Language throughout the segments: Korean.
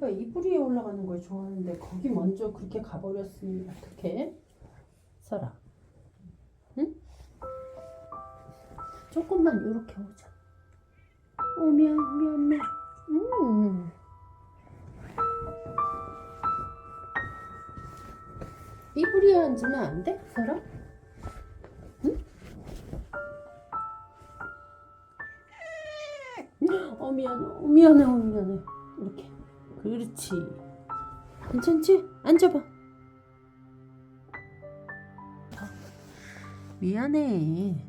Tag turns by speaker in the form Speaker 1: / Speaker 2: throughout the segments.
Speaker 1: 설이가 이불 위에 올라가는 걸 좋아하는데 거기 먼저 그렇게 가버렸으니 어떡해? 설아. 응? 조금만 이렇게 오자. 오 미안 미안 미안. 음. 이불 위에 앉으면 안 돼? 설아? 응? 어 미안해 어, 미안해 어 미안해 이렇게 그렇지 괜찮지? 앉아봐 어, 미안해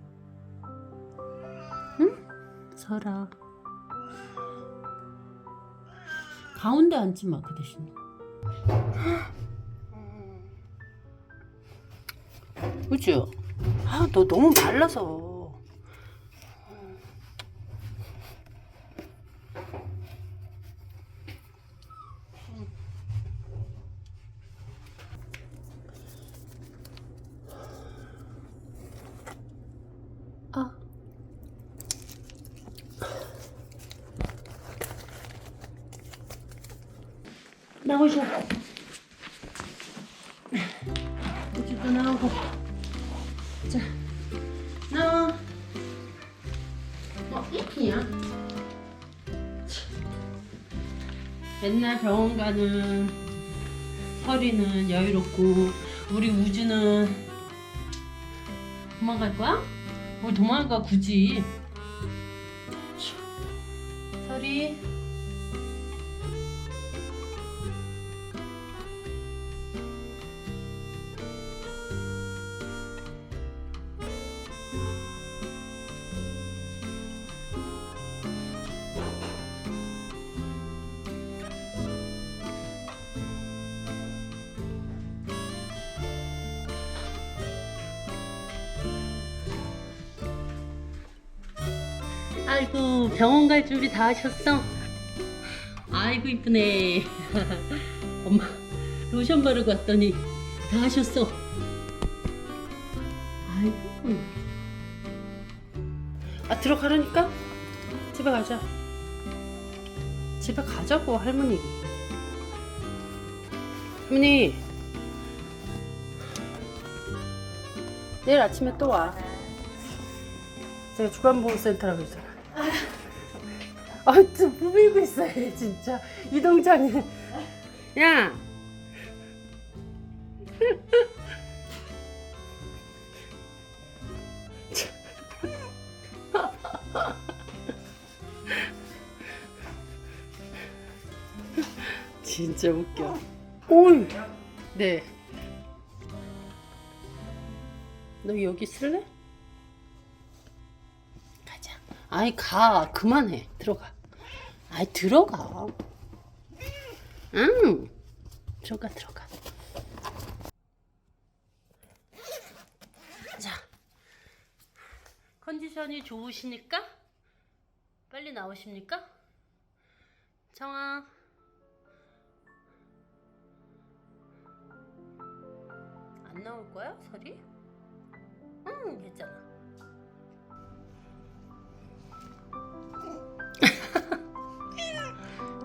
Speaker 1: 응? 설아 가운데 앉지 마 그 대신 그죠? 아, 너 너무 말라서. 아. 나오셔. 우주도 나오고. 자, 나와. 어, 이피야. 맨날 병원 가는 설이는 여유롭고 우리 우주는 도망갈 거야? 뭘 도망가 굳이? 설이 아이고 병원 갈 준비 다 하셨어? 아이고 이쁘네. 엄마 로션 바르고 왔더니 다 하셨어. 아이고. 아 들어가라니까? 집에 가자. 집에 가자고 할머니. 할머니. 내일 아침에 또와. 제가 주간보호센터라고 있잖 아 아, 좀 부비고 있어요, 진짜. 이동장에. 야! 진짜 웃겨. 오이! 네. 너 여기 쓸래? 아이 가 그만해 들어가. 아이 들어가. 응 들어가 들어가. 자 컨디션이 좋으시니까 빨리 나오십니까? 정아. 안 나올 거야 설이? 응 괜찮아.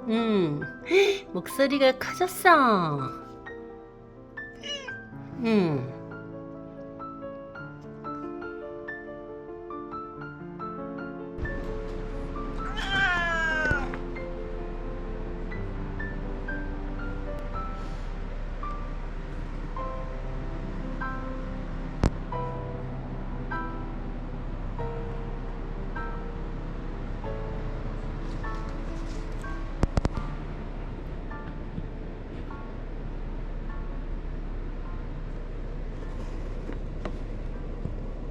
Speaker 1: 음, 목소리가 커졌어. 음.